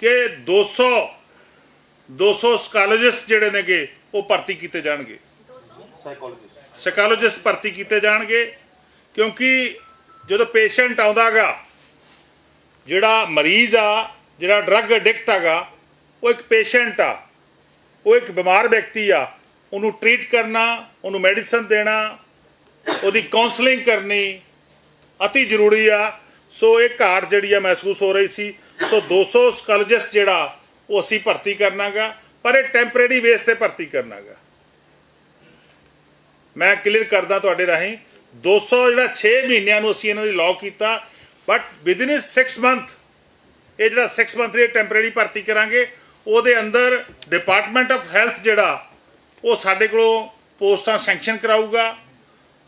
ਕਿ 200 200 ਸਕਾਲੋਜਿਸਟ ਜਿਹੜੇ ਨੇਗੇ, ਉਹ ਭਰਤੀ ਕੀਤੇ ਜਾਣਗੇ। ਸਾਈਕੋਲੋਜਿਸਟ ਸਾਈਕੋਲੋਜਿਸਟ ਭਰਤੀ ਕੀਤੇ ਜਾਣਗੇ, ਕਿਉਂਕਿ ਜਦੋਂ ਪੇਸ਼ੈਂਟ ਆਉਂਦਾਗਾ ਜਿਹੜਾ ਮਰੀਜ਼ ਆ, ਜਿਹੜਾ ਡਰੱਗ ਐਡਿਕਟ ਹੈਗਾ, ਉਹ ਇੱਕ ਪੇਸ਼ੈਂਟ ਆ, ਉਹ ਇੱਕ ਬਿਮਾਰ ਵਿਅਕਤੀ ਆ, ਉਹਨੂੰ ਟ੍ਰੀਟ ਕਰਨਾ, ਉਹਨੂੰ ਮੈਡੀਸਨ ਦੇਣਾ, ਉਹਦੀ ਕਾਉਂਸਲਿੰਗ ਕਰਨੀ ਅਤੀ ਜ਼ਰੂਰੀ ਆ। ਸੋ ਇਹ ਘਾਟ ਜਿਹੜੀ ਆ ਮਹਿਸੂਸ ਹੋ ਰਹੀ ਸੀ। ਸੋ 200 ਸਕਾਲੋਜਿਸਟ ਜਿਹੜਾ ਉਹ ਅਸੀਂ ਭਰਤੀ ਕਰਨਾਗਾ, ਪਰ ਇਹ ਟੈਂਪਰੇਰੀ ਬੇਸ ਤੇ ਭਰਤੀ ਕਰਨਾਗਾ। ਮੈਂ ਕਲੀਅਰ ਕਰਦਾ ਤੁਹਾਡੇ ਰਾਹੀਂ 200 ਜਿਹੜਾ 6 ਮਹੀਨਿਆਂ ਨੂੰ ਅਸੀਂ ਇਹਨਾਂ ਦੀ ਲਾਅ ਕੀਤਾ ਬਟ ਵਿਦਿਨ ਇਨ 6 ਮੰਥ ਇਹ ਜਿਹੜਾ 6 ਮੰਥ ਦੀ ਟੈਂਪਰੇਰੀ ਭਰਤੀ ਕਰਾਂਗੇ, ਉਹਦੇ ਅੰਦਰ ਡਿਪਾਰਟਮੈਂਟ ਆਫ ਹੈਲਥ ਜਿਹੜਾ, ਉਹ ਸਾਡੇ ਕੋਲੋਂ ਪੋਸਟਾਂ ਸੈਂਕਸ਼ਨ ਕਰਾਊਗਾ,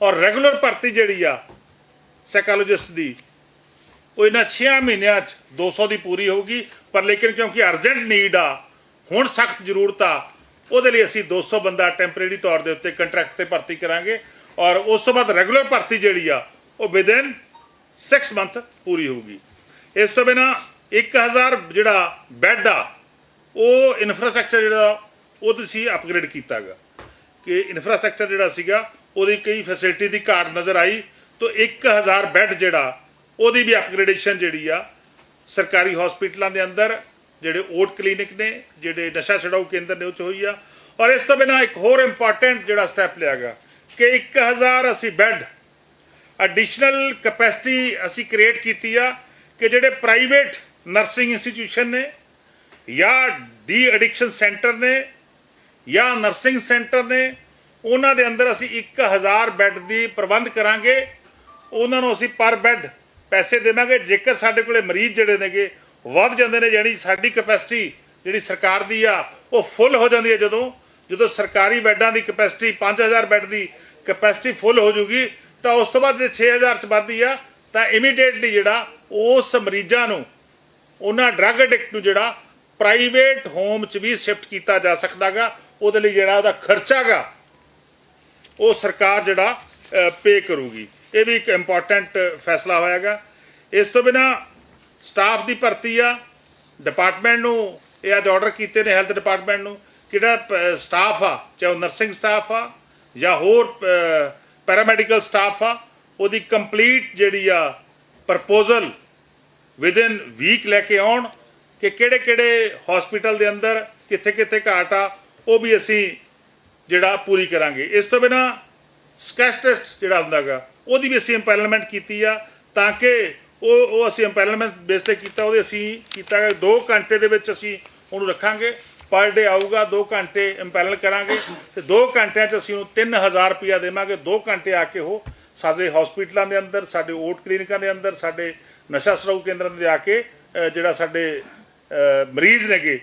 ਔਰ ਰੈਗੂਲਰ ਭਰਤੀ ਜਿਹੜੀ ਆ ਸਾਈਕੋਲੋਜਿਸਟ ਦੀ ਉਹ ਇਹਨਾਂ 6 ਮਹੀਨਿਆਂ 'ਚ 200 ਦੀ ਪੂਰੀ ਹੋਊਗੀ, ਪਰ ਲੇਕਿਨ ਕਿਉਂਕਿ ਅਰਜੈਂਟ ਨੀਡ ਆ, ਹੁਣ ਸਖਤ ਜ਼ਰੂਰਤ ਆ, ਉਹਦੇ ਲਈ ਅਸੀਂ 200 ਬੰਦਾ ਟੈਂਪਰੇਰੀ ਤੌਰ ਦੇ ਉੱਤੇ ਕੰਟਰੈਕਟ ਤੇ ਭਰਤੀ ਕਰਾਂਗੇ ਔਰ ਉਸ ਤੋਂ ਬਾਅਦ ਰੈਗੂਲਰ ਭਰਤੀ ਜਿਹੜੀ ਆ, ਉਹ ਵਿਦਿਨ 6 ਮੰਥ ਪੂਰੀ ਹੋਊਗੀ। ਇਸ ਤੋਂ ਬਿਨਾ 1000 ਜਿਹੜਾ ਬੈੱਡ ਆ, ਉਹ ਇਨਫਰਾਸਟ੍ਰਕਚਰ ਜਿਹੜਾ ਉਹ ਤੁਸੀਂ ਅਪਗ੍ਰੇਡ ਕੀਤਾਗਾ। ਕਿ ਇਨਫਰਾਸਟ੍ਰਕਚਰ ਜਿਹੜਾ ਸੀਗਾ, ਉਹਦੀ ਕਈ ਫੈਸਿਲਿਟੀ ਦੀ ਘਾਟ ਨਜ਼ਰ ਆਈ, ਤਾਂ 1000 ਬੈੱਡ ਜਿਹੜਾ ਉਹਦੀ ਵੀ ਅਪਗ੍ਰੇਡੇਸ਼ਨ ਜਿਹੜੀ ਆ, ਸਰਕਾਰੀ ਹਸਪੀਟਲਾਂ ਦੇ ਅੰਦਰ, ਜਿਹੜੇ ਓਟ ਕਲੀਨਿਕ ਨੇ, ਜਿਹੜੇ ਨਸ਼ਾ ਛਡਾਊ ਕੇਂਦਰ ਨੇ ਉਹ 'ਚ ਹੋਈ ਆ। ਔਰ ਇਸ ਤੋਂ ਬਿਨਾ ਇੱਕ ਹੋਰ ਇੰਪੋਰਟੈਂਟ ਜਿਹੜਾ ਸਟੈਪ ਲਿਆ ਗਿਆ ਕਿ 1000 ਅਸੀਂ ਬੈੱਡ ਐਡੀਸ਼ਨਲ ਕੈਪੈਸਿਟੀ ਅਸੀਂ ਕ੍ਰੀਏਟ ਕੀਤੀ ਆ ਕਿ ਜਿਹੜੇ ਪ੍ਰਾਈਵੇਟ ਨਰਸਿੰਗ ਇੰਸਟੀਟਿਊਸ਼ਨ ਨੇ ਜਾਂ ਡੀ ਐਡਿਕਸ਼ਨ ਸੈਂਟਰ ਨੇ ਜਾਂ ਨਰਸਿੰਗ ਸੈਂਟਰ ਨੇ, ਉਹਨਾਂ ਦੇ ਅੰਦਰ ਅਸੀਂ 1000 ਬੈੱਡ ਦੀ ਪ੍ਰਬੰਧ ਕਰਾਂਗੇ। ਉਹਨਾਂ ਨੂੰ ਅਸੀਂ ਪਰ ਬੈੱਡ ਪੈਸੇ ਦੇਵਾਂਗੇ। ਜੇਕਰ ਸਾਡੇ ਕੋਲੇ ਮਰੀਜ਼ ਜਿਹੜੇ ਨੇਗੇ, ਵੱਧ ਜਾਂਦੇ ਨੇ, ਯਾਨੀ ਸਾਡੀ ਕਪੈਸਿਟੀ ਜਿਹੜੀ ਸਰਕਾਰ ਦੀ ਆ, ਉਹ ਫੁੱਲ ਹੋ ਜਾਂਦੀ ਹੈ ਜਦੋਂ। ਜਦੋਂ ਸਰਕਾਰੀ ਬੈੱਡਾਂ ਦੀ ਕੈਪੈਸਿਟੀ 5000 ਬੈੱਡ ਦੀ ਕਪੈਸਿਟੀ ਫੁੱਲ ਹੋ ਜੂਗੀ, ਤਾਂ ਉਸ ਤੋਂ ਬਾਅਦ ਜੇ 6000 ਚ ਵੱਧਦੀ ਆ, ਤਾਂ ਇਮੀਡੀਏਟਲੀ ਜਿਹੜਾ ਉਸ ਮਰੀਜ਼ਾਂ ਨੂੰ, ਉਹਨਾਂ ਡਰੱਗ ਐਡਿਕਟ ਨੂੰ ਜਿਹੜਾ ਪ੍ਰਾਈਵੇਟ ਹੋਮ ਚ ਵੀ ਸ਼ਿਫਟ ਕੀਤਾ ਜਾ ਸਕਦਾਗਾ। ਉਹਦੇ ਲਈ ਜਿਹੜਾ ਉਹਦਾ ਖਰਚਾਗਾ ਉਹ ਸਰਕਾਰ ਜਿਹੜਾ ਪੇ ਕਰੂਗੀ। ਇਹ ਵੀ ਇੱਕ ਇੰਪੋਰਟੈਂਟ ਫੈਸਲਾ ਹੋਇਆਗਾ। ਇਸ ਤੋਂ ਬਿਨਾ ਸਟਾਫ ਦੀ ਭਰਤੀ ਆ ਡਿਪਾਰਟਮੈਂਟ ਨੂੰ ਇਹ ਅੱਜ ਆਰਡਰ ਕੀਤੇ ਨੇ ਹੈਲਥ ਡਿਪਾਰਟਮੈਂਟ ਨੂੰ ਕਿਹੜਾ ਸਟਾਫ ਆ, ਚਾਹੇ ਉਹ ਨਰਸਿੰਗ ਸਟਾਫ ਆ ਜਾਂ ਹੋਰ ਪੈਰਾਮੈਡੀਕਲ ਸਟਾਫ ਆ, ਉਹਦੀ ਕੰਪਲੀਟ ਜਿਹੜੀ ਆ ਪ੍ਰਪੋਜ਼ਲ ਵਿਦਿਨ ਵੀਕ ਲੈ ਕੇ ਆਉਣ ਕਿ ਕਿਹੜੇ ਕਿਹੜੇ ਹਸਪੀਟਲ ਦੇ ਅੰਦਰ ਕਿੱਥੇ ਕਿੱਥੇ ਘਾਟ ਆ, ਉਹ ਵੀ ਅਸੀਂ ਜਿਹੜਾ ਪੂਰੀ ਕਰਾਂਗੇ। ਇਸ ਤੋਂ ਬਿਨਾ ਸਕੈਚ ਟੈਸਟ ਜਿਹੜਾ ਹੁੰਦਾਗਾ ਉਹਦੀ ਵੀ ਅਸੀਂ ਇੰਪੈਲਮੈਂਟ ਕੀਤੀ ਆ, ਤਾਂ ਕਿ ਉਹ ਉਹ ਅਸੀਂ ਇੰਪੈਲਮੈਂਟ ਬੇਸ ਤੇ ਕੀਤਾ, ਉਹਦੇ ਅਸੀਂ ਕੀਤਾ 2 ਘੰਟੇ ਦੇ ਵਿੱਚ ਅਸੀਂ ਉਹਨੂੰ ਰੱਖਾਂਗੇ ਪਰ ਡੇ ਆਊਗਾ 2 ਘੰਟੇ ਇੰਪੈਲਲ ਕਰਾਂਗੇ, ਤੇ 2 ਘੰਟਿਆਂ 'ਚ ਅਸੀਂ ਉਹਨੂੰ 3000 ਰੁਪਇਆ ਦੇਵਾਂਗੇ 2 ਘੰਟੇ ਆ ਕੇ ਉਹ ਸਾਡੇ ਹਸਪੀਟਲਾਂ ਦੇ ਅੰਦਰ, ਸਾਡੇ ਓਟ ਕਲੀਨਿਕਾਂ ਦੇ ਅੰਦਰ, ਸਾਡੇ ਨਸ਼ਾ ਛਡਾਊ ਕੇਂਦਰਾਂ ਦੇ ਆ ਕੇ ਜਿਹੜਾ ਸਾਡੇ ਮਰੀਜ਼ ਨੇਗੇ,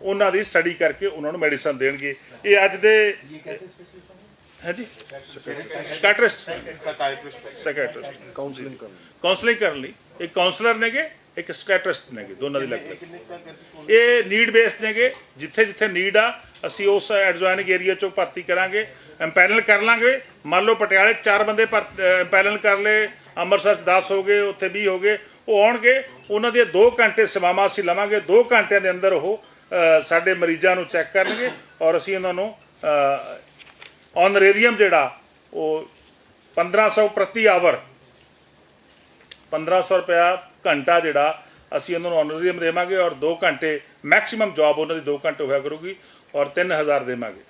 ਉਹਨਾਂ ਦੀ ਸਟੱਡੀ ਕਰਕੇ ਉਹਨਾਂ ਨੂੰ ਮੈਡੀਸਨ ਦੇਣਗੇ। ਇਹ ਅੱਜ ਦੇ ਹਾਂਜੀ। ਸਕਾਟਰਿਸਟ ਸਾਈਕਾਇਟ੍ਰਿਸਟ ਸਕਾਟਰਿਸਟ ਕਾਉਂਸਲਿੰਗ ਕਰਨਾ। ਕਾਉਂਸਲਿੰਗ ਕਰਨ ਲਈ। ਇੱਕ ਕਾਉਂਸਲਰ ਨੇਗੇ ਇੱਕ ਸਕਾਟਰਿਸਟ ਨੇਗੇ ਦੋਨਾਂ ਦੀ ਸਾਈਕਾਇਟ੍ਰਿਸਟ ਇਹ ਨੀਡ ਬੇਸਡ ਨੇਗੇ ਜਿੱਥੇ ਜਿੱਥੇ ਨੀਡ ਆ ਅਸੀਂ ਉਸ ਐਡਜੋਇਨਿੰਗ ਏਰੀਆ ਚੋਂ ਭਰਤੀ ਕਰਾਂਗੇ ਐਮਪੈਨਲ ਕਰ ਲਾਂਗੇ। ਮੰਨ ਲਓ ਪਟਿਆਲੇ ਚਾਰ ਬੰਦੇ ਐਮਪੈਨਲ ਕਰ ਲਏ ਅੰਮ੍ਰਿਤਸਰ 'ਚ 10 ਹੋ ਗਏ ਉੱਥੇ 20 ਹੋ ਗਏ ਉਹ ਆਉਣਗੇ। ਉਹਨਾਂ ਦੀਆਂ 2 ਘੰਟੇ ਸੇਵਾਵਾਂ ਅਸੀਂ ਲਵਾਂਗੇ 2 ਘੰਟਿਆਂ ਦੇ ਅੰਦਰ ਉਹ ਸਾਡੇ ਮਰੀਜ਼ਾਂ ਨੂੰ ਚੈੱਕ ਕਰਨਗੇ ਔਰ ਅਸੀਂ ਉਹਨਾਂ ਨੂੰ ਆਨਰੇਰੀਅਮ ਜਿਹੜਾ, ਉਹ 1500 ਪ੍ਰਤੀ ਆਵਰ 1500 ਰੁਪਇਆ ਘੰਟਾ ਜਿਹੜਾ, ਅਸੀਂ ਉਹਨਾਂ ਨੂੰ ਆਨਰੇਰੀਅਮ ਦੇਵਾਂਗੇ ਔਰ 2 ਘੰਟੇ ਮੈਕਸਿਮਮ ਜੌਬ ਉਹਨਾਂ ਦੀ 2 ਘੰਟੇ ਹੋਇਆ ਕਰੂਗੀ ਔਰ 3000 ਦੇਵਾਂਗੇ।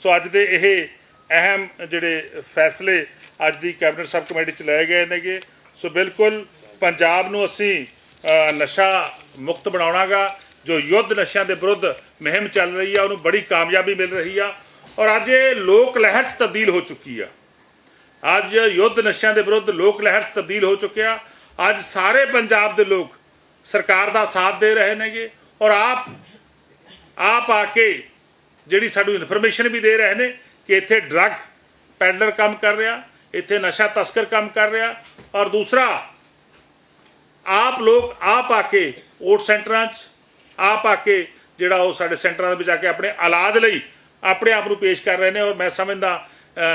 ਸੋ ਅੱਜ ਦੇ ਇਹ ਅਹਿਮ ਜਿਹੜੇ ਫੈਸਲੇ ਅੱਜ ਦੀ ਕੈਬਨਿਟ ਸਬ ਕਮੇਟੀ ਚ ਲਏ ਗਏ ਨੇਗੇ। ਸੋ ਬਿਲਕੁਲ ਪੰਜਾਬ ਨੂੰ ਅਸੀਂ ਨਸ਼ਾ ਮੁਕਤ ਬਣਾਉਣਾਗਾ, ਜੋ ਯੁੱਧ ਨਸ਼ਿਆਂ ਦੇ ਵਿਰੁੱਧ ਮੁਹਿੰਮ ਚੱਲ ਰਹੀ ਆ, ਉਹਨੂੰ ਬੜੀ ਕਾਮਯਾਬੀ ਮਿਲ ਰਹੀ ਆ। ਔਰ ਅੱਜ ਇਹ ਲੋਕ ਲਹਿਰ ਚ ਤਬਦੀਲ ਹੋ ਚੁੱਕੀ ਆ। ਅੱਜ ਯੁੱਧ ਨਸ਼ਿਆਂ ਦੇ ਵਿਰੁੱਧ ਲੋਕ ਲਹਿਰ 'ਚ ਤਬਦੀਲ ਹੋ ਚੁੱਕਿਆ ਅੱਜ ਸਾਰੇ ਪੰਜਾਬ ਦੇ ਲੋਕ ਸਰਕਾਰ ਦਾ ਸਾਥ ਦੇ ਰਹੇ ਨੇਗੇ ਔਰ ਆਪ ਆਪ ਆ ਕੇ ਜਿਹੜੀ ਸਾਨੂੰ ਇਨਫੋਰਮੇਸ਼ਨ ਵੀ ਦੇ ਰਹੇ ਨੇ ਕਿ ਇੱਥੇ ਡਰੱਗ ਪੈਡਲਰ ਕੰਮ ਕਰ ਰਿਹਾ, ਇੱਥੇ ਨਸ਼ਾ ਤਸਕਰ ਕੰਮ ਕਰ ਰਿਹਾ ਔਰ ਦੂਸਰਾ, ਆਪ ਲੋਕ ਆਪ ਆ ਕੇ ਓਟ ਸੈਂਟਰਾਂ 'ਚ, ਆਪ ਆ ਕੇ ਜਿਹੜਾ ਉਹ ਸਾਡੇ ਸੈਂਟਰਾਂ ਦੇ ਵਿੱਚ ਆ ਕੇ ਆਪਣੇ ਇਲਾਜ ਲਈ ਆਪਣੇ ਆਪ ਨੂੰ ਪੇਸ਼ ਕਰ ਰਹੇ ਨੇ ਔਰ ਮੈਂ ਸਮਝਦਾ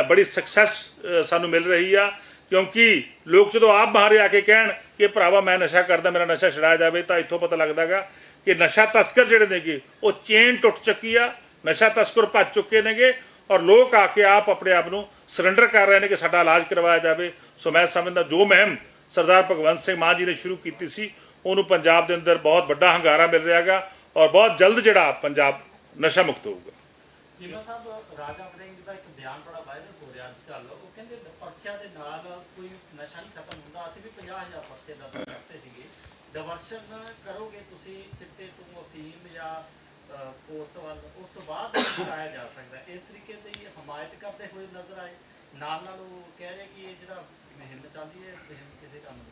ਬੜੀ ਸਕਸੈਸ ਸਾਨੂੰ ਮਿਲ ਰਹੀ ਆ। ਕਿਉਂਕਿ ਲੋਕ ਜਦੋਂ ਆਪ ਬਾਹਰ ਆ ਕੇ ਕਹਿਣ ਕਿ ਭਰਾਵਾ ਮੈਂ ਨਸ਼ਾ ਕਰਦਾ, ਮੇਰਾ ਨਸ਼ਾ ਛਡਾਇਆ ਜਾਵੇ, ਤਾਂ ਇੱਥੋਂ ਪਤਾ ਲੱਗਦਾਗਾ ਕਿ ਨਸ਼ਾ ਤਸਕਰ ਜਿਹੜੇ ਨੇਗੇ, ਉਹ ਚੇਨ ਟੁੱਟ ਚੁੱਕੀ ਆ, ਨਸ਼ਾ ਤਸਕਰ ਭੱਜ ਚੁੱਕੇ ਨੇਗੇ ਔਰ ਲੋਕ ਆ ਕੇ ਆਪ ਆਪਣੇ ਆਪ ਨੂੰ ਸਰੈਂਡਰ ਕਰ ਰਹੇ ਨੇ ਕਿ ਸਾਡਾ ਇਲਾਜ ਕਰਵਾਇਆ ਜਾਵੇ। ਸੋ ਮੈਂ ਸਮਝਦਾ, ਜੋ ਮਹਿਮ ਸਰਦਾਰ ਭਗਵੰਤ ਸਿੰਘ ਮਾਨ ਜੀ ਨੇ ਸ਼ੁਰੂ ਕੀਤੀ ਸੀ, ਉਹਨੂੰ ਪੰਜਾਬ ਦੇ ਅੰਦਰ ਬਹੁਤ ਵੱਡਾ ਹੰਗਾਰਾ ਮਿਲ ਰਿਹਾਗਾ ਔਰ ਬਹੁਤ ਜਲਦ ਜਿਹੜਾ ਪੰਜਾਬ ਨਸ਼ਾ ਮੁਕਤ ਹੋਊਗਾ। ਜਿਵੇਂ ਸਾਹਿਬ ਰਾਜਾ ਵੜਿੰਗ ਦਾ ਇੱਕ ਬਿਆਨ ਬੜਾ ਵਾਇਰਲ ਹੋ ਰਿਹਾ ਅੱਜ ਕੱਲ੍ਹ ਉਹ ਕਹਿੰਦੇ ਪਰਚਿਆਂ ਦੇ ਨਾਲ ਕੋਈ ਨਸ਼ਾ ਨਹੀਂ ਖਤਮ ਹੁੰਦਾ ਅਸੀਂ ਵੀ 50000 ਪਰਚੇ ਦਾ ਕਰਤੇ ਸੀਗੇ। ਡਿਵਰਸ਼ਨ ਕਰੋਗੇ ਤੁਸੀਂ ਚਿੱਟੇ ਤੋਂ ਅਫੀਮ ਜਾਂ ਅਹ, ਪੋਸਟ ਵੱਲ ਉਸ ਤੋਂ ਬਾਅਦ ਕਰਾਇਆ ਜਾ ਸਕਦਾ ਇਸ ਤਰੀਕੇ ਦੀ ਹਮਾਇਤ ਕਰਦੇ ਹੋਏ ਨਜ਼ਰ ਆਏ। ਨਾਲ ਨਾਲ ਉਹ ਕਹਿ ਰਹੇ ਕਿ ਇਹ ਜਿਹੜਾ ਮੁਹਿੰਮ ਚੱਲਦੀ ਹੈ ਇਹ ਕਿਸੇ ਕੰਮ ਦੀ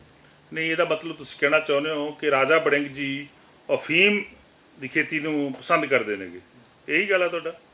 ਨਹੀਂ ਇਹਦਾ ਮਤਲਬ ਤੁਸੀਂ ਕਹਿਣਾ ਚਾਹੁੰਦੇ ਹੋ ਕਿ ਰਾਜਾ ਬੜਿੰਗ ਜੀ ਅਫੀਮ ਦੀ ਖੇਤੀ ਨੂੰ ਪਸੰਦ ਕਰਦੇ ਨੇਗੇ। ਇਹੀ ਗੱਲ ਆ ਤੁਹਾਡਾ?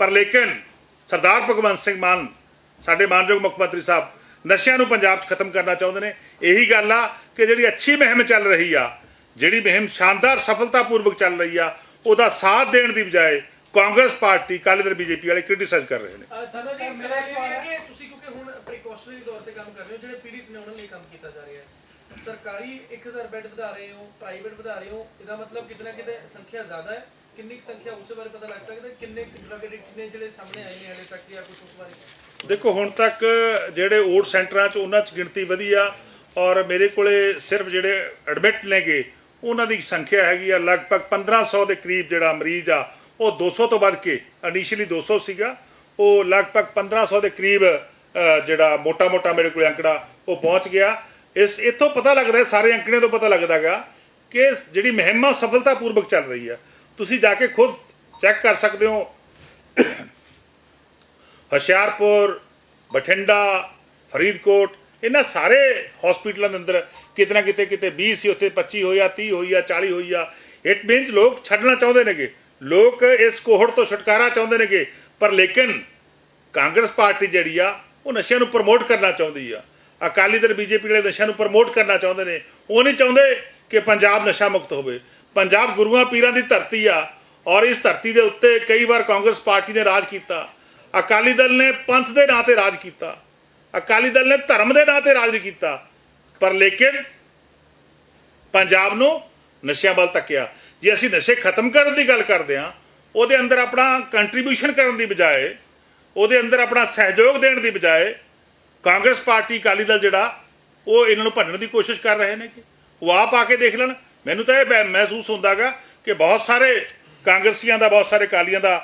ਪਰ ਲੇਕਿਨ ਸਰਦਾਰ ਭਗਵੰਤ ਸਿੰਘ ਮਾਨ ਸਾਡੇ ਮਾਨਯੋਗ ਮੁੱਖ ਮੰਤਰੀ ਸਾਹਿਬ ਨਸ਼ਿਆਂ ਨੂੰ ਪੰਜਾਬ 'ਚ ਖਤਮ ਕਰਨਾ ਚਾਹੁੰਦੇ ਨੇ। ਇਹੀ ਗੱਲ ਆ ਕਿ ਜਿਹੜੀ ਅੱਛੀ ਮੁਹਿੰਮ ਚੱਲ ਰਹੀ ਆ ਜਿਹੜੀ ਮੁਹਿੰਮ ਸ਼ਾਨਦਾਰ ਸਫਲਤਾਪੂਰਵਕ ਚੱਲ ਰਹੀ ਆ ਉਹਦਾ ਸਾਥ ਦੇਣ ਦੀ ਬਜਾਏ ਕਾਂਗਰਸ ਪਾਰਟੀ ਅਕਾਲੀ ਦਲ ਬੀਜੇਪੀ ਵਾਲੇ ਕ੍ਰਿਟਿਸਾਈਜ਼ ਕਰ ਰਹੇ ਨੇ। ਸਾਨੂੰ ਸਰ ਮੇਰਾ ਇਹ ਹੈ ਕਿ ਤੁਸੀਂ ਕਿਉਂਕਿ ਹੁਣ ਪ੍ਰੀਕਾਸ਼ਨਰੀ ਤੌਰ ਤੇ ਕੰਮ ਕਰ ਰਹੇ ਹੋ ਜਿਹੜੇ ਪੀੜਿਤ ਨੇ ਉਹਨਾਂ ਲਈ ਕੰਮ ਕੀਤਾ ਜਾ ਰਿਹਾ ਹੈ। ਸਰਕਾਰੀ 1000 ਬੈੱਡ ਵਧਾ ਰਹੇ ਹੋ ਪ੍ਰਾਈਵੇਟ ਵਧਾ ਰਹੇ ਹੋ ਇਹਦਾ ਮਤਲਬ ਕਿਤਨਾ ਕਿਤੇ ਸੰਖਿਆ ਜ਼ਿਆਦਾ ਹੈ। ਕਿੰਨੀ ਸੰਖਿਆ ਉਸ ਬਾਰੇ ਪਤਾ ਲੱਗ ਸਕਦਾ? ਕਿੰਨੇ ਡਰਗ ਐਡਿਕਟ ਨੇ ਜਿਹੜੇ ਸਾਹਮਣੇ ਆਏ ਨੇ ਹਲੇ ਤੱਕ ਜਾਂ ਕੁਝ ਉਸ ਬਾਰੇ? ਦੇਖੋ, ਹੁਣ ਤੱਕ ਜਿਹੜੇ ਓਟ ਸੈਂਟਰਾਂ 'ਚ ਉਹਨਾਂ 'ਚ ਗਿਣਤੀ ਵਧੀ ਔਰ ਮੇਰੇ ਕੋਲੇ ਸਿਰਫ ਜਿਹੜੇ ਐਡਮਿਟ ਨੇਗੇ, ਉਹਨਾਂ ਦੀ ਸੰਖਿਆ ਹੈਗੀ ਆ ਲਗਭਗ 1500 ਦੇ ਕਰੀਬ ਜਿਹੜਾ ਮਰੀਜ਼ ਆ, ਉਹ 200 ਤੋਂ ਵੱਧ ਕੇ ਇਨੀਸ਼ੀਅਲੀ 200 ਸੀਗਾ, ਉਹ ਲਗਭਗ 1500 ਦੇ ਕਰੀਬ ਜਿਹੜਾ ਮੋਟਾ-ਮੋਟਾ ਮੇਰੇ ਕੋਲ ਅੰਕੜਾ, ਉਹ ਪਹੁੰਚ ਗਿਆ। ਇਸ, ਇੱਥੋਂ ਪਤਾ ਲੱਗਦਾ, ਸਾਰੇ ਅੰਕੜੇ ਤੋਂ ਪਤਾ ਲੱਗਦਾਗਾ ਕਿ ਜਿਹੜੀ ਮੁਹਿੰਮ ਆ ਉਹ ਸਫਲਤਾਪੂਰਵਕ ਚੱਲ ਰਹੀ ਆ। ਤੁਸੀਂ ਜਾ ਕੇ ਖੁਦ ਚੈੱਕ ਕਰ ਸਕਦੇ ਹੋ। ਹੁਸ਼ਿਆਰਪੁਰ, ਬਠਿੰਡਾ, ਫਰੀਦਕੋਟ, ਇਹਨਾਂ ਸਾਰੇ ਹਸਪੀਟਲਾਂ ਦੇ ਅੰਦਰ ਕਿਤੇ ਨਾ ਕਿਤੇ ਕਿਤੇ 20 ਸੀ, ਉੱਥੇ 25 ਹੋਈ ਆ 30 ਹੋਈ ਆ 40 ਹੋਈ ਆ। ਇਟ ਮੀਨਸ ਲੋਕ ਛੱਡਣਾ ਚਾਹੁੰਦੇ ਨੇਗੇ। ਲੋਕ ਇਸ ਕੋਹੜ ਤੋਂ ਛੁਟਕਾਰਾ ਚਾਹੁੰਦੇ ਨੇਗੇ। ਪਰ ਲੇਕਿਨ ਕਾਂਗਰਸ ਪਾਰਟੀ ਜਿਹੜੀ ਆ, ਉਹ ਨਸ਼ਿਆਂ ਨੂੰ ਪ੍ਰਮੋਟ ਕਰਨਾ ਚਾਹੁੰਦੀ ਆ। ਅਕਾਲੀ ਦਲ, ਬੀਜੇਪੀ ਵਾਲੇ ਨਸ਼ਿਆਂ ਨੂੰ ਪ੍ਰਮੋਟ ਕਰਨਾ ਚਾਹੁੰਦੇ ਨੇ। ਉਹ ਨਹੀਂ ਚਾਹੁੰਦੇ ਕਿ ਪੰਜਾਬ ਨਸ਼ਾ ਮੁਕਤ ਹੋਵੇ। ਪੰਜਾਬ ਗੁਰੂਆਂ ਪੀਰਾਂ ਦੀ ਧਰਤੀ ਆ ਔਰ ਇਸ ਧਰਤੀ ਦੇ ਉੱਤੇ ਕਈ ਵਾਰ ਕਾਂਗਰਸ ਪਾਰਟੀ ਨੇ ਰਾਜ ਕੀਤਾ। ਅਕਾਲੀ ਦਲ ਨੇ ਪੰਥ ਦੇ ਨਾਂ ਤੇ ਰਾਜ ਕੀਤਾ। ਅਕਾਲੀ ਦਲ ਨੇ ਧਰਮ ਦੇ ਨਾਂ ਤੇ ਰਾਜ ਨਹੀਂ ਕੀਤਾ। ਪਰ ਲੇਕਿਨ ਪੰਜਾਬ ਨੂੰ ਨਸ਼ਿਆਂ ਵੱਲ ਤੱਕਿਆ ਜੇ ਅਸੀਂ ਨਸ਼ੇ ਖਤਮ ਕਰਨ ਦੀ ਗੱਲ ਕਰਦੇ ਹਾਂ, ਉਹਦੇ ਅੰਦਰ ਆਪਣਾ ਕੰਟਰੀਬਿਊਸ਼ਨ ਕਰਨ ਦੀ ਬਜਾਏ, ਉਹਦੇ ਅੰਦਰ ਆਪਣਾ ਸਹਿਯੋਗ ਦੇਣ ਦੀ ਬਜਾਏ, ਕਾਂਗਰਸ ਪਾਰਟੀ ਅਕਾਲੀ ਦਲ ਜਿਹੜਾ, ਉਹ ਇਹਨਾਂ ਨੂੰ ਭੰਨਣ ਦੀ ਕੋਸ਼ਿਸ਼ ਕਰ ਰਹੇ ਨੇ ਕਿ ਉਹ ਆਪ ਆ ਕੇ ਦੇਖ ਲੈਣ। ਮੈਨੂੰ ਤਾਂ ਇਹ ਮਹਿ- ਮਹਿਸੂਸ ਹੁੰਦਾਗਾ ਕਿ ਬਹੁਤ ਸਾਰੇ ਕਾਂਗਰਸੀਆਂ ਦਾ ਬਹੁਤ ਸਾਰੇ ਅਕਾਲੀਆਂ ਦਾ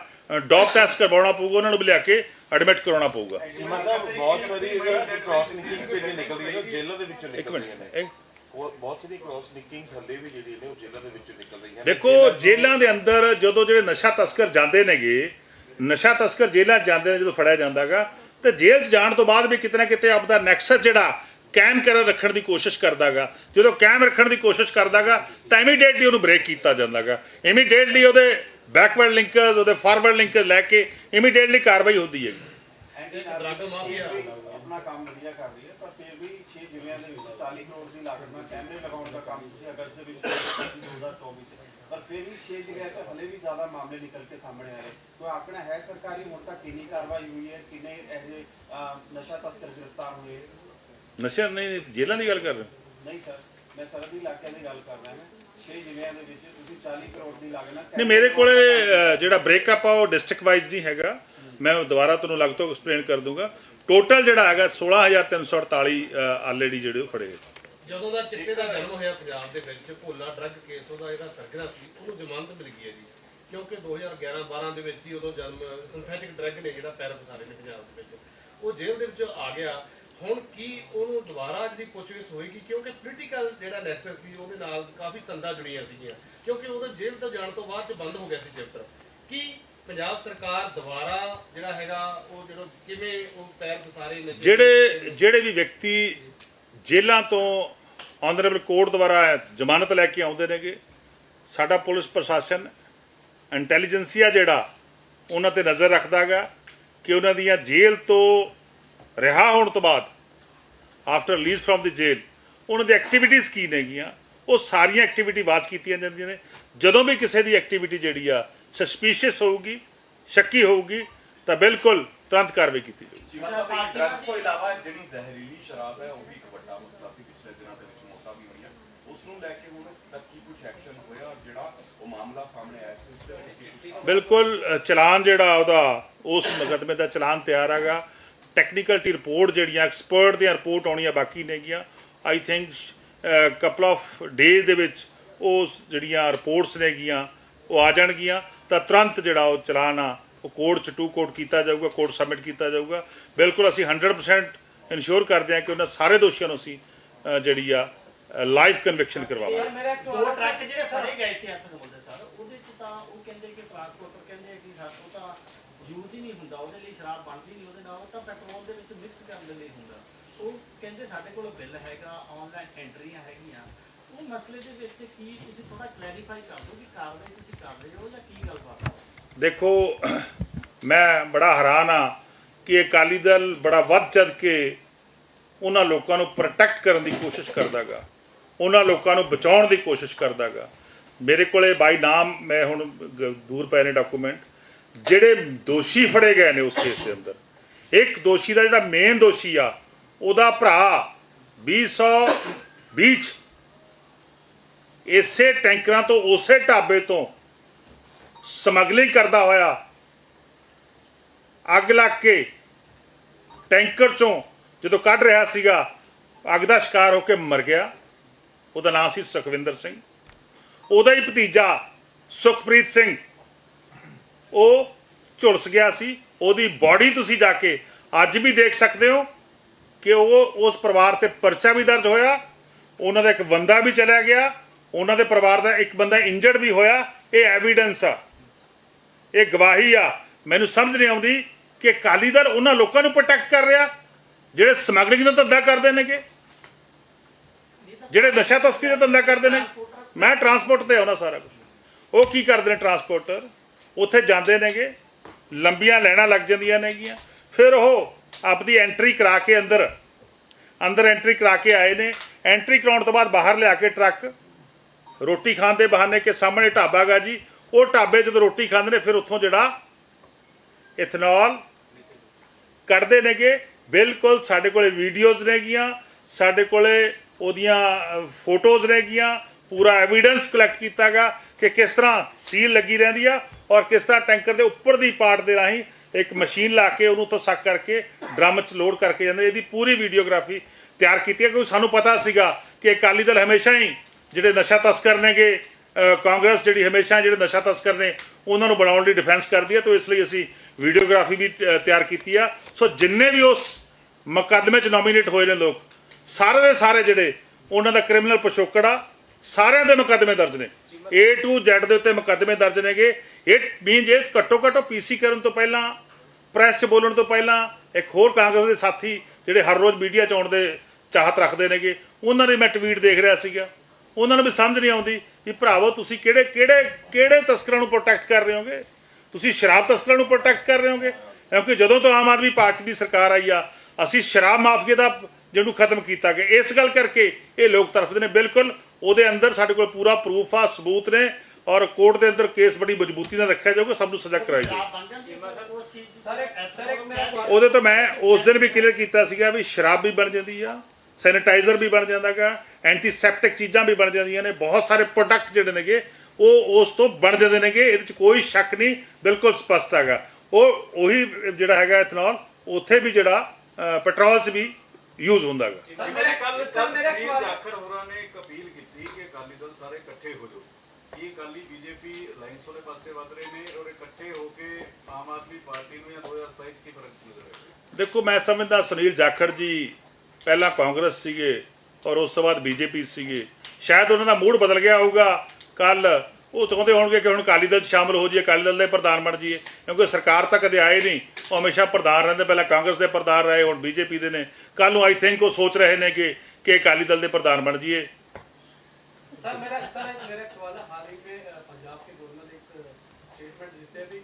ਡੌਪ ਟੈਸਟ ਕਰਵਾਉਣਾ ਪਊਗਾ ਉਹਨਾਂ ਨੂੰ ਲਿਆ ਕੇ ਐਡਮਿਟ ਕਰਾਉਣਾ ਪਊਗਾ। ਜਿਮਾ ਸਾਹਿਬ ਬਹੁਤ ਸਾਰੀ ਕ੍ਰਾਸ ਨਿਕਿੰਗਸ ਜਿਹੜੀ ਨਿਕਲ ਰਹੀਆਂ ਉਹ ਜੇਲ੍ਹਾਂ ਦੇ ਵਿੱਚੋਂ ਇੱਕ ਨਿਕਲ ਰਹੀਆਂ ਮਿੰਟ ਨੇ ਇੱਕ ਉਹ ਬਹੁਤ ਸਾਰੀ ਕ੍ਰਾਸ ਨਿਕਿੰਗਸ ਹੱਲੇ ਵੀ ਜਿਹੜੀ ਨੇ ਉਹ ਜੇਲ੍ਹਾਂ ਦੇ ਵਿੱਚੋਂ ਨਿਕਲ ਰਹੀਆਂ ਨੇ ਦੇਖੋ ਜੇਲ੍ਹਾਂ ਦੇ ਅੰਦਰ ਜਦੋਂ ਜਿਹੜੇ ਨਸ਼ਾ ਤਸਕਰ ਜਾਂਦੇ ਨੇਗੇ ਨਸ਼ਾ ਤਸਕਰ ਜੇਲ੍ਹਾਂ ਜਾਂਦੇ ਨੇ ਜਦੋਂ ਫੜਿਆ ਜਾਂਦਾਗਾ ਤੇ ਜੇਲ੍ਹ 'ਚ ਜਾਣ ਤੋਂ ਬਾਅਦ ਵੀ ਕਿਤੇ ਨਾ ਕਿਤੇ ਆਪਦਾ ਨੈਕਸਸ ਜਿਹੜਾ ਕਾਇਮ ਕਰ ਰੱਖਣ ਦੀ ਕੋਸ਼ਿਸ਼ ਕਰਦਾਗਾ। ਜਦੋਂ ਕਾਇਮ ਰੱਖਣ ਦੀ ਕੋਸ਼ਿਸ਼ ਕਰਦਾਗਾ ਤਾਂ ਇਮੀਡੀਏਟਲੀ ਉਹਨੂੰ ਬ੍ਰੇਕ ਕੀਤਾ ਜਾਂਦਾਗਾ। ਇਮੀਡੀਏਟਲੀ ਉਹਦੇ ਬੈਕਵਰਡ ਲਿੰਕਰਸ ਉਹਦੇ ਫਾਰਵਰਡ ਲਿੰਕਰਸ ਲੈ ਕੇ ਇਮੀਡੀਏਟਲੀ ਕਾਰਵਾਈ ਹੁੰਦੀ ਹੈ ਆਪਣਾ ਕੰਮ ਵਧੀਆ ਕਰ ਰਹੀ ਹੈ ਪਰ ਫਿਰ ਵੀ 6 ਜ਼ਿਲ੍ਹਿਆਂ ਦੇ ਵਿੱਚ 40 ਕਰੋੜ ਦੀ ਲਾਗਤ ਨਾਲ ਕੈਮਰੇ ਲਗਾਉਣ ਦਾ ਕੰਮ ਤੁਸੀਂ ਅਗਸਤ ਦੇ ਵਿੱਚ ਸ਼ੁਰੂ ਕੀਤਾ ਸੀ 2024 ਚ। ਪਰ ਫਿਰ ਵੀ 6 ਜ਼ਿਲ੍ਹਿਆਂ 'ਚ ਹਲੇ ਵੀ ਜ਼ਿਆਦਾ ਮਾਮਲੇ ਨਿਕਲ ਕੇ ਸਾਹਮਣੇ ਆ ਰਹੇ। ਕੋਈ ਆંકੜਾ ਹੈ ਸਰਕਾਰੀ ਹੁਣ ਤੱਕ ਕਿੰਨੀ ਕਾਰਵਾਈ ਹੋਈ ਹੈ ਕਿੰਨੇ ਇਹੋ ਨਸ਼ਾ ਤਸਕਰ ਗ੍ਰਿਫਤਾਰ ਹੋਏ? ਨਸ਼ਾ ਨਹੀਂ ਜੇਲ੍ਹਾਂ ਦੀ ਗੱਲ ਕਰ ਰਹੇ ਹੋ? ਨਹੀਂ ਸਰ ਮੈਂ ਸਰਹੱਦੀ ਇਲਾਕਿਆਂ ਦੀ ਗੱਲ ਕਰ ਰਿਹਾ ਹਾਂ। 6 ਜ਼ਿਲ੍ਹਿਆਂ ਦੇ ਵਿੱਚ ਤੁਸੀਂ 40 ਕਰੋੜ ਦੀ ਲਾਗਤ ਨਾਲ ਨਹੀਂ ਮੇਰੇ ਕੋਲੇ ਅ, ਜਿਹੜਾ ਬ੍ਰੇਕਅਪ ਆ ਉਹ ਡਿਸਟ੍ਰਿਕਟ ਵਾਈਜ਼ ਨਹੀਂ ਹੈਗਾ। ਮੈਂ ਦੁਬਾਰਾ ਤੁਹਾਨੂੰ ਲੱਗ ਤੋਂ ਐਕਸਪਲੇਨ ਕਰ ਦੂੰਗਾ। ਟੋਟਲ ਜਿਹੜਾ ਹੈਗਾ 16348 ਆਲਰੇਡੀ ਜਿਹੜੇ ਉਹ ਫੜੇ ਗਏ। ਜਦੋਂ ਦਾ ਚਿੱਟੇ ਦਾ ਜਨਮ ਹੋਇਆ ਪੰਜਾਬ ਦੇ ਵਿੱਚ ਭੋਲਾ ਡਰੱਗ ਕੇਸ ਉਹਦਾ ਜਿਹੜਾ ਸਰਗਨਾ ਸੀ ਉਹਨੂੰ ਜ਼ਮਾਨਤ ਮਿਲ ਗਈ ਹੈ ਜੀ। ਕਿਉਂਕਿ 2011-12 ਦੇ ਵਿੱਚ ਹੀ ਉਦੋਂ ਜਨਮ ਸਿੰਥੈਟਿਕ ਡਰੱਗ ਨੇ ਜਿਹੜਾ ਪੈਰ ਪਸਾਰੇ ਨੇ ਪੰਜਾਬ ਦੇ ਵਿੱਚ। ਉਹ ਜੇਲ੍ਹ ਦੇ ਵਿੱਚ ਆ ਗਿਆ। ਹੁਣ ਕੀ ਉਹਨੂੰ ਦੁਬਾਰਾ ਜਿਹੜੀ ਪੁੱਛਗਿੱਛ ਹੋਏਗੀ ਕਿਉਂਕਿ ਪੋਲੀਟੀਕਲ ਜਿਹੜਾ ਨੈਕਸਸ ਸੀ ਉਹਦੇ ਨਾਲ ਕਾਫੀ ਤੰਦਾਂ ਜੁੜੀਆਂ ਸੀਗੀਆਂ। ਕਿਉਂਕਿ ਉਹਦਾ ਜੇਲ੍ਹ ਤੋਂ ਜਾਣ ਤੋਂ ਬਾਅਦ ਚ ਬੰਦ ਹੋ ਗਿਆ ਸੀ ਚੈਪਟਰ ਕੀ ਪੰਜਾਬ ਸਰਕਾਰ ਦੁਬਾਰਾ ਜਿਹੜਾ ਹੈਗਾ ਉਹ ਜਿਹੜਾ ਕਿਵੇਂ ਉਹ ਪੈਰ ਪਸਾਰੇ ਨਸ਼ੇ ਜਿਹੜੇ ਜਿਹੜੇ ਵੀ ਵਿਅਕਤੀ ਜੇਲ੍ਹਾਂ ਤੋਂ ਆਨਰੇਬਲ ਕੋਰਟ ਦੁਆਰਾ ਜ਼ਮਾਨਤ ਲੈ ਕੇ ਆਉਂਦੇ ਨੇਗੇ ਸਾਡਾ ਪੁਲਿਸ ਪ੍ਰਸ਼ਾਸਨ ਇੰਟੈਲੀਜੈਂਸੀਆ ਜਿਹੜਾ ਉਹਨਾਂ ਤੇ ਨਜ਼ਰ ਰੱਖਦਾਗਾ ਕਿ ਉਹਨਾਂ ਦੀਆਂ ਜੇਲ੍ਹ ਤੋਂ ਰਿਹਾ ਹੋਣ ਤੋਂ ਬਾਅਦ ਆਫਟਰ ਰਿਲੀਜ਼ ਫਰਮ ਦੀ ਜੇਲ੍ਹ ਉਹਨਾਂ ਦੀ ਐਕਟੀਵਿਟੀਜ਼ ਕੀ ਨੇਗੀਆਂ ਉਹ ਸਾਰੀਆਂ ਐਕਟੀਵਿਟੀ ਵਾਚ ਕੀਤੀਆਂ ਜਾਂਦੀਆਂ ਨੇ। ਜਦੋਂ ਵੀ ਕਿਸੇ ਦੀ ਐਕਟੀਵਿਟੀ ਜਿਹੜੀ ਆ ਸਸਪੀਸ਼ੀਅਸ ਹੋਊਗੀ ਸ਼ੱਕੀ ਹੋਊਗੀ ਤਾਂ ਬਿਲਕੁਲ ਤੁਰੰਤ ਕਾਰਵਾਈ ਕੀਤੀ ਜਾਊਗੀ। ਡਰੱਗਸ ਤੋਂ ਇਲਾਵਾ ਜਿਹੜੀ ਜ਼ਹਿਰੀਲੀ ਸ਼ਰਾਬ ਹੈ ਉਹ ਵੀ ਇੱਕ ਵੱਡਾ ਮਸਲਾ ਸੀ ਪਿਛਲੇ ਦਿਨਾਂ ਦੇ ਵਿੱਚ ਮੌਤਾਂ ਵੀ ਹੋਈਆਂ। ਉਸ ਨੂੰ ਲੈ ਕੇ ਹੁਣ ਤੱਕ ਕੀ ਕੁਝ ਐਕਸ਼ਨ ਹੋਇਆ ਔਰ ਜਿਹੜਾ ਉਹ ਮਾਮਲਾ ਸਾਹਮਣੇ ਆਇਆ ਸੀ ਉਸ ਦੇ ਵਿੱਚ ਕੀ ਕੁਝ ਬਿਲਕੁਲ ਚਲਾਨ ਜਿਹੜਾ ਉਹਦਾ ਉਸ ਮੁਕੱਦਮੇ ਦਾ ਚਲਾਨ ਤਿਆਰ ਹੈਗਾ। ਟੈਕਨੀਕਲ ਟੀ ਰਿਪੋਰਟ ਜਿਹੜੀਆਂ ਐਕਸਪਰਟ ਦੀਆਂ ਰਿਪੋਰਟ ਆਉਣੀਆਂ ਬਾਕੀ ਨੇਗੀਆਂ। I think couple of days ਦੇ ਵਿੱਚ ਉਹ ਜਿਹੜੀਆਂ ਰਿਪੋਰਟਸ ਨੇਗੀਆਂ ਉਹ ਆ ਜਾਣਗੀਆਂ। ਤਾਂ ਤੁਰੰਤ ਜਿਹੜਾ ਉਹ ਚਲਾਨ ਆ ਉਹ ਕੋਰਟ ਚ ਟੂ ਕੋਰਟ ਕੀਤਾ ਜਾਊਗਾ ਕੋਰਟ ਸਬਮਿਟ ਕੀਤਾ ਜਾਊਗਾ। ਬਿਲਕੁਲ ਅਸੀਂ 100% ਇਨਸ਼ੋਰ ਕਰਦੇ ਹਾਂ ਕਿ ਉਹਨਾਂ ਸਾਰੇ ਦੋਸ਼ੀਆਂ ਨੂੰ ਅਸੀਂ ਜਿਹੜੀ ਆ ਲਾਈਵ ਕਨਵਿਕਸ਼ਨ ਕਰਵਾਵਾਂਗੇ। ਮੇਰਾ ਇੱਕ ਦੋ ਸਵਾਲ ਟਰੱਕ ਜਿਹੜੇ ਫੜੇ ਗਏ ਸੀ ਅੱਠ ਨੰਬਰ ਸਰ ਉਹਦੇ ਚ ਤਾਂ ਉਹ ਕਹਿੰਦੇ ਕਿ ਟਰਾਂਸਪੋਰਟਰ ਕਹਿੰਦੇ ਕਿ ਸਾਡਾ ਉਹ ਤਾਂ ਯੂਜ਼ ਹੀ ਨਹੀਂ ਹੁੰਦਾ, ਉਹਦੇ ਲਈ ਸ਼ਰਾਬ ਬਣਦੀ ਨਹੀਂ, ਉਹਦੇ ਨਾਲ ਉਹ ਤਾਂ ਪੈਟਰੋਲ ਦੇ ਵਿੱਚ ਮਿਕਸ ਕਰਨ ਦੇ ਲਈ ਹੁੰਦਾ। ਉਹ ਕਹਿੰਦੇ ਸਾਡੇ ਕੋਲ ਬਿੱਲ ਹੈਗਾ ਆਨਲਾਈਨ ਐਂਟਰੀਆਂ ਹੈਗੀਆਂ। ਉਹ ਮਸਲੇ ਦੇ ਵਿੱਚ ਕੀ ਤੁਸੀਂ ਥੋੜਾ ਕਲੈਰੀਫਾਈ ਕਰ ਦਿਓ ਕਿ ਕਾਰਵਾਈ ਤੁਸੀਂ ਕਰ ਰਹੇ ਹੋ ਜਾਂ ਕੀ ਗੱਲਬਾਤ ਹੈ? ਦੇਖੋ, ਮੈਂ ਬੜਾ ਹੈਰਾਨ ਆ ਕਿ ਅਕਾਲੀ ਦਲ ਬੜਾ ਵੱਧ ਚੜ ਕੇ ਉਹਨਾਂ ਲੋਕਾਂ ਨੂੰ ਪ੍ਰੋਟੈਕਟ ਕਰਨ ਦੀ ਕੋਸ਼ਿਸ਼ ਕਰਦਾਗਾ। ਉਹਨਾਂ ਲੋਕਾਂ ਨੂੰ ਬਚਾਉਣ ਦੀ ਕੋਸ਼ਿਸ਼ ਕਰਦਾਗਾ। ਮੇਰੇ ਕੋਲੇ ਬਾਈ ਨਾਮ ਮੈਂ ਹੁਣ ਦੂਰ ਪਏ ਨੇ ਡਾਕੂਮੈਂਟ ਜਿਹੜੇ ਦੋਸ਼ੀ ਫੜੇ ਗਏ ਨੇ ਉਸ ਕੇਸ ਦੇ ਅੰਦਰ, ਇੱਕ ਦੋਸ਼ੀ ਦਾ ਜਿਹੜਾ ਮੇਨ ਦੋਸ਼ੀ ਆ, ਉਹਦਾ ਭਰਾ 2020 ਚ ਇਸੇ ਟੈਂਕਰਾਂ ਤੋਂ, ਉਸੇ ਢਾਬੇ ਤੋਂ ਸਮਗਲਿੰਗ ਕਰਦਾ ਹੋਇਆ, ਅੱਗ ਲੱਗ ਕੇ ਟੈਂਕਰ ਚੋਂ ਜਦੋਂ ਕੱਢ ਰਿਹਾ ਸੀਗਾ, ਅੱਗ ਦਾ ਸ਼ਿਕਾਰ ਹੋ ਕੇ ਮਰ ਗਿਆ। ਉਹਦਾ ਨਾਮ ਸੀ ਸੁਖਵਿੰਦਰ ਸਿੰਘ। ਉਹਦਾ ਹੀ ਭਤੀਜਾ ਸੁਖਪ੍ਰੀਤ ਸਿੰਘ ਉਹ ਝੁਲਸ ਗਿਆ ਸੀ, ਉਹਦੀ ਬਾਡੀ ਤੁਸੀਂ ਜਾ ਕੇ ਅੱਜ ਵੀ ਦੇਖ ਸਕਦੇ ਹੋ ਕਿ ਉਹ ਉਸ ਪਰਿਵਾਰ ਤੇ ਪਰਚਾ ਵੀ ਦਰਜ ਹੋਇਆ, ਉਹਨਾਂ ਦਾ ਇੱਕ ਬੰਦਾ ਵੀ ਚਲਿਆ ਗਿਆ, ਉਹਨਾਂ ਦੇ ਪਰਿਵਾਰ ਦਾ ਇੱਕ ਬੰਦਾ ਇੰਜਰਡ ਵੀ ਹੋਇਆ, ਇਹ ਐਵੀਡੈਂਸ ਆ। ਇਹ ਗਵਾਹੀ ਆ। ਮੈਨੂੰ ਸਮਝ ਨਹੀਂ ਆਉਂਦੀ ਕਿ ਅਕਾਲੀ ਦਲ ਉਹਨਾਂ ਲੋਕਾਂ ਨੂੰ ਪ੍ਰੋਟੈਕਟ ਕਰ ਰਿਹਾ, ਜਿਹੜੇ ਸਮਗਲਿੰਗ ਦਾ ਧੰਦਾ ਕਰਦੇ ਨੇਗੇ, ਜਿਹੜੇ ਨਸ਼ਾ ਤਸਕਰੀ ਦਾ ਧੰਦਾ ਕਰਦੇ ਨੇ। ਮੈਂ ਟਰਾਂਸਪੋਰਟ ਤੇ ਆਉਣਾ ਸਾਰਾ ਕੁਝ ਉਹ ਕੀ ਕਰਦੇ ਨੇ ਟਰਾਂਸਪੋਰਟਰ ਉੱਥੇ ਜਾਂਦੇ ਨੇਗੇ, ਲੰਬੀਆਂ ਲੈਣਾ ਲੱਗ ਜਾਂਦੀਆਂ ਨੇਗੀਆਂ। ਫਿਰ ਉਹ ਆਪਦੀ ਐਂਟਰੀ ਕਰਾ ਕੇ ਅੰਦਰ ਅੰਦਰ ਐਂਟਰੀ ਕਰਾ ਕੇ ਆਏ ਨੇ। ਐਂਟਰੀ ਕਰਾਉਣ ਤੋਂ ਬਾਅਦ ਬਾਹਰ ਲਿਆ ਕੇ ਟਰੱਕ ਰੋਟੀ ਖਾਣ ਦੇ ਬਹਾਨੇ ਕਿ ਸਾਹਮਣੇ ਢਾਬਾ ਗਾ ਜੀ। ਉਹ ਢਾਬੇ ਜਦੋਂ ਰੋਟੀ ਖਾਂਦੇ ਨੇ, ਫਿਰ ਉੱਥੋਂ ਜਿਹੜਾ ਇਥਨੋਲ ਕੱਢਦੇ ਨੇਗੇ। ਬਿਲਕੁਲ ਸਾਡੇ ਕੋਲੇ ਵੀਡੀਓਜ਼ ਨੇਗੀਆਂ, ਸਾਡੇ ਕੋਲੇ ਉਹਦੀਆਂ ਫੋਟੋਜ਼ ਨੇਗੀਆਂ। ਪੂਰਾ ਐਵੀਡੈਂਸ ਕਲੈਕਟ ਕੀਤਾਗਾ ਕਿ ਕਿਸ ਤਰ੍ਹਾਂ ਸੀਲ ਲੱਗੀ ਰਹਿੰਦੀ ਆ ਔਰ ਕਿਸ ਤਰ੍ਹਾਂ ਟੈਂਕਰ ਦੇ ਉੱਪਰ ਦੀ ਪਾਰਟ ਦੇ ਰਾਹੀਂ ਇੱਕ ਮਸ਼ੀਨ ਲਾ ਕੇ ਉਹਨੂੰ ਤੋਂ ਸੱਕ ਕਰਕੇ ਡਰਮ 'ਚ ਲੋਡ ਕਰਕੇ ਜਾਂਦੇ ਇਹਦੀ ਪੂਰੀ ਵੀਡੀਓਗ੍ਰਾਫੀ ਤਿਆਰ ਕੀਤੀ ਹੈ ਕਿਉਂਕਿ ਸਾਨੂੰ ਪਤਾ ਸੀਗਾ ਕਿ ਅਕਾਲੀ ਦਲ ਹਮੇਸ਼ਾ ਹੀ ਜਿਹੜੇ ਨਸ਼ਾ ਤਸਕਰ ਨੇਗੇ ਕਾਂਗਰਸ ਜਿਹੜੀ ਹਮੇਸ਼ਾ ਜਿਹੜੇ ਨਸ਼ਾ ਤਸਕਰ ਨੇ, ਉਹਨਾਂ ਨੂੰ ਬਣਾਉਣ ਲਈ ਡਿਫੈਂਸ ਕਰਦੀ ਹੈ ਤਾਂ ਇਸ ਲਈ ਅਸੀਂ ਵੀਡੀਓਗ੍ਰਾਫੀ ਵੀ ਤਿਆਰ ਕੀਤੀ ਆ। ਸੋ ਜਿੰਨੇ ਵੀ ਉਸ ਮੁਕੱਦਮੇ 'ਚ ਨੋਮੀਨੇਟ ਹੋਏ ਨੇ ਲੋਕ, ਸਾਰੇ ਦੇ ਸਾਰੇ ਜਿਹੜੇ ਉਹਨਾਂ ਦਾ ਕ੍ਰਿਮੀਨਲ ਪਿਛੋਕੜ ਆ ਸਾਰਿਆਂ ਦੇ ਮੁਕੱਦਮੇ ਦਰਜ ਨੇ। A to Z ਦੇ ਉੱਤੇ ਮੁਕੱਦਮੇ ਦਰਜ ਨੇਗੇ। ਇਹ ਮੀਨਸ ਇਹ ਘੱਟੋ ਘੱਟ ਪੀਸੀ ਕਰਨ ਤੋਂ ਪਹਿਲਾਂ ਪ੍ਰੈਸ 'ਚ ਬੋਲਣ ਤੋਂ ਪਹਿਲਾਂ, ਇੱਕ ਹੋਰ ਕਾਂਗਰਸ ਦੇ ਸਾਥੀ ਜਿਹੜੇ ਹਰ ਰੋਜ਼ ਮੀਡੀਆ 'ਚ ਆਉਣ ਦੇ ਚਾਹਤ ਰੱਖਦੇ ਨੇਗੇ, ਉਹਨਾਂ ਦੇ ਮੈਂ ਟਵੀਟ ਦੇਖ ਰਿਹਾ ਸੀਗਾ। ਉਹਨਾਂ ਨੂੰ ਵੀ ਸਮਝ ਨਹੀਂ ਆਉਂਦੀ ਵੀ ਭਰਾਵੋ, ਤੁਸੀਂ ਕਿਹੜੇ ਕਿਹੜੇ ਕਿਹੜੇ ਤਸਕਰਾਂ ਨੂੰ ਪ੍ਰੋਟੈਕਟ ਕਰ ਰਹੇ ਹੋਗੇ? ਤੁਸੀਂ ਸ਼ਰਾਬ ਤਸਕਰਾਂ ਨੂੰ ਪ੍ਰੋਟੈਕਟ ਕਰ ਰਹੇ ਹੋਗੇ? ਕਿਉਂਕਿ ਜਦੋਂ ਤੋਂ ਆਮ ਆਦਮੀ ਪਾਰਟੀ ਦੀ ਸਰਕਾਰ ਆਈ ਆ, ਅਸੀਂ ਸ਼ਰਾਬ ਮਾਫੀਆ ਦਾ ਜਿਹਨੂੰ ਖਤਮ ਕੀਤਾ ਗਿਆ, ਇਸ ਗੱਲ ਕਰਕੇ ਇਹ ਲੋਕ ਤਰਫਦੇ ਨੇ। ਬਿਲਕੁਲ ਉਹਦੇ ਅੰਦਰ ਸਾਡੇ ਕੋਲ ਪੂਰਾ ਪ੍ਰੂਫ ਆ ਸਬੂਤ ਨੇ ਔਰ ਕੋਰਟ ਦੇ ਅੰਦਰ ਕੇਸ ਬੜੀ ਮਜ਼ਬੂਤੀ ਨਾਲ ਰੱਖਿਆ ਜਾਊਗਾ ਸਭ ਨੂੰ ਸਜ਼ਾ ਕਰਾਈ ਜਾਊਗੀ। ਉਹਦੇ ਤੋਂ ਮੈਂ ਉਸ ਦਿਨ ਵੀ ਕਲੀਅਰ ਕੀਤਾ ਸੀਗਾ ਵੀ ਸ਼ਰਾਬ ਵੀ ਬਣ ਜਾਂਦੀ ਆ ਸੈਨੀਟਾਈਜ਼ਰ ਵੀ ਬਣ ਜਾਂਦਾਗਾ ਐਂਟੀਸੈਪਟਿਕ ਚੀਜ਼ਾਂ ਵੀ ਬਣ ਜਾਂਦੀਆਂ ਨੇ ਬਹੁਤ ਸਾਰੇ ਪ੍ਰੋਡਕਟ ਜਿਹੜੇ ਨੇਗੇ ਉਹ ਉਸ ਤੋਂ ਬਣ ਜਾਂਦੇ ਨੇਗੇ ਇਹਦੇ ਚ ਕੋਈ ਸ਼ੱਕ ਨਹੀਂ ਬਿਲਕੁਲ ਸਪਸ਼ਟ ਹੈਗਾ। ਉਹ ਉਹੀ ਜਿਹੜਾ ਹੈਗਾ ਇਥਨੋਲ ਉੱਥੇ ਵੀ ਜਿਹੜਾ ਪੈਟਰੋਲ ਚ ਵੀ ਯੂਜ਼ ਹੁੰਦਾ ਹੈਗਾ ਸਰ ਮੇਰਾ ਕੱਲ ਸਰ ਮੇਰਾ ਸਵਾਲ ਹੋਰਾਂ ਨੇ ਇੱਕ ਅਪੀਲ ਕੀਤੀ ਕਿ ਅਕਾਲੀ ਦਲ ਸਾਰੇ ਇਕੱਠੇ ਹੋ ਜਾਓ। ਕੀ ਅਕਾਲੀ ਬੀਜੇਪੀ ਅਲਾਈਅੰਸ ਵਾਲੇ ਪਾਸੇ ਵੱਧ ਰਹੇ ਨੇ ਔਰ ਇਕੱਠੇ ਹੋ ਕੇ ਆਮ ਆਦਮੀ ਪਾਰਟੀ ਨੂੰ ਜਾਂ 2027 ਕੀ ਫ਼ਰਕ ਨਜ਼ਰ ਆਏਗਾ ਦੇਖੋ, ਮੈਂ ਸਮਝਦਾ ਸੁਨੀਲ ਜਾਖੜ ਜੀ ਪਹਿਲਾਂ ਕਾਂਗਰਸ ਸੀਗੇ ਔਰ ਉਸ ਤੋਂ ਬਾਅਦ ਬੀਜੇਪੀ ਸੀਗੇ। ਸ਼ਾਇਦ ਉਹਨਾਂ ਦਾ ਮੂਡ ਬਦਲ ਗਿਆ ਹੋਊਗਾ। ਕੱਲ ਉਹ ਚਾਹੁੰਦੇ ਹੋਣਗੇ ਕਿ ਹੁਣ ਅਕਾਲੀ ਦਲ 'ਚ ਸ਼ਾਮਲ ਹੋ ਜਾਈਏ, ਅਕਾਲੀ ਦਲ ਦੇ ਪ੍ਰਧਾਨ ਬਣ ਜਾਈਏ, ਕਿਉਂਕਿ ਸਰਕਾਰ ਤਾਂ ਕਦੇ ਆਏ ਨਹੀਂ। ਉਹ ਹਮੇਸ਼ਾ ਪ੍ਰਧਾਨ ਰਹਿੰਦੇ, ਪਹਿਲਾਂ ਕਾਂਗਰਸ ਦੇ ਪ੍ਰਧਾਨ ਰਹੇ, ਹੁਣ ਬੀਜੇਪੀ ਦੇ ਨੇ। ਕੱਲ ਨੂੰ ਆਈ ਥਿੰਕ ਉਹ ਸੋਚ ਰਹੇ ਨੇ ਕਿ ਕਿ ਅਕਾਲੀ ਦਲ ਦੇ ਪ੍ਰਧਾਨ ਬਣ ਜਾਈਏ। सर, मेरा सर मेरा एक सवाल है। हाल ही में आपके गवर्नर एक स्टेटमेंट देते भी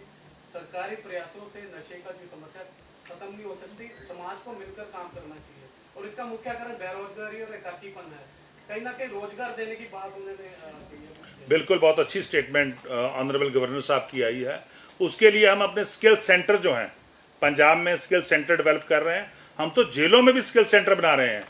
सरकारी प्रयासों से नशे का जो समस्या खत्म नहीं हो सकती, समाज को मिलकर काम करना चाहिए। और इसका मुख्य कारण बेरोजगारी और एकाकीपन है। कहीं ना कहीं रोज़गार देने की बात उन्होंने बिल्कुल, बहुत अच्छी स्टेटमेंट ऑनरेबल गवर्नर साहब की आई है। उसके लिए हम अपने स्किल सेंटर जो हैं, पंजाब में स्किल सेंटर डेवलप कर रहे हैं। हम तो जेलों में भी स्किल सेंटर बना रहे हैं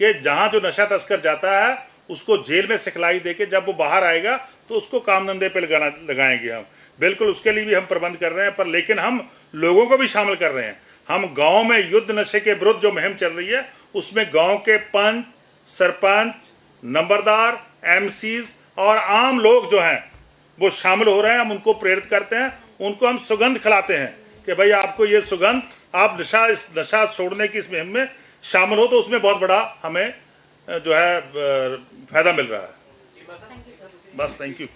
कि जहाँ जो नशा तस्कर जाता है उसको जेल में सिखलाई दे के जब वो बाहर आएगा तो उसको काम धंधे पे लगाना, लगाएँगे हम। बिल्कुल उसके लिए भी हम प्रबंध कर रहे हैं, पर लेकिन हम लोगों को भी शामिल कर रहे हैं। हम गाँव में युद्ध नशे के विरुद्ध जो मुहिम चल रही है, उसमें गाँव के पंच, सरपंच, नंबरदार एमसीज और आम लोग जो हैं, वो शामिल हो रहे हैं। हम उनको प्रेरित करते हैं, उनको हम सुगंध खिलाते हैं कि भाई आपको ये सुगंध, आप नशा इस, नशा छोड़ने की इस मुहिम में शामिल हो तो उसमें बहुत बड़ा हमें जो है अ, फायदा मिल रहा है बस थैंक यू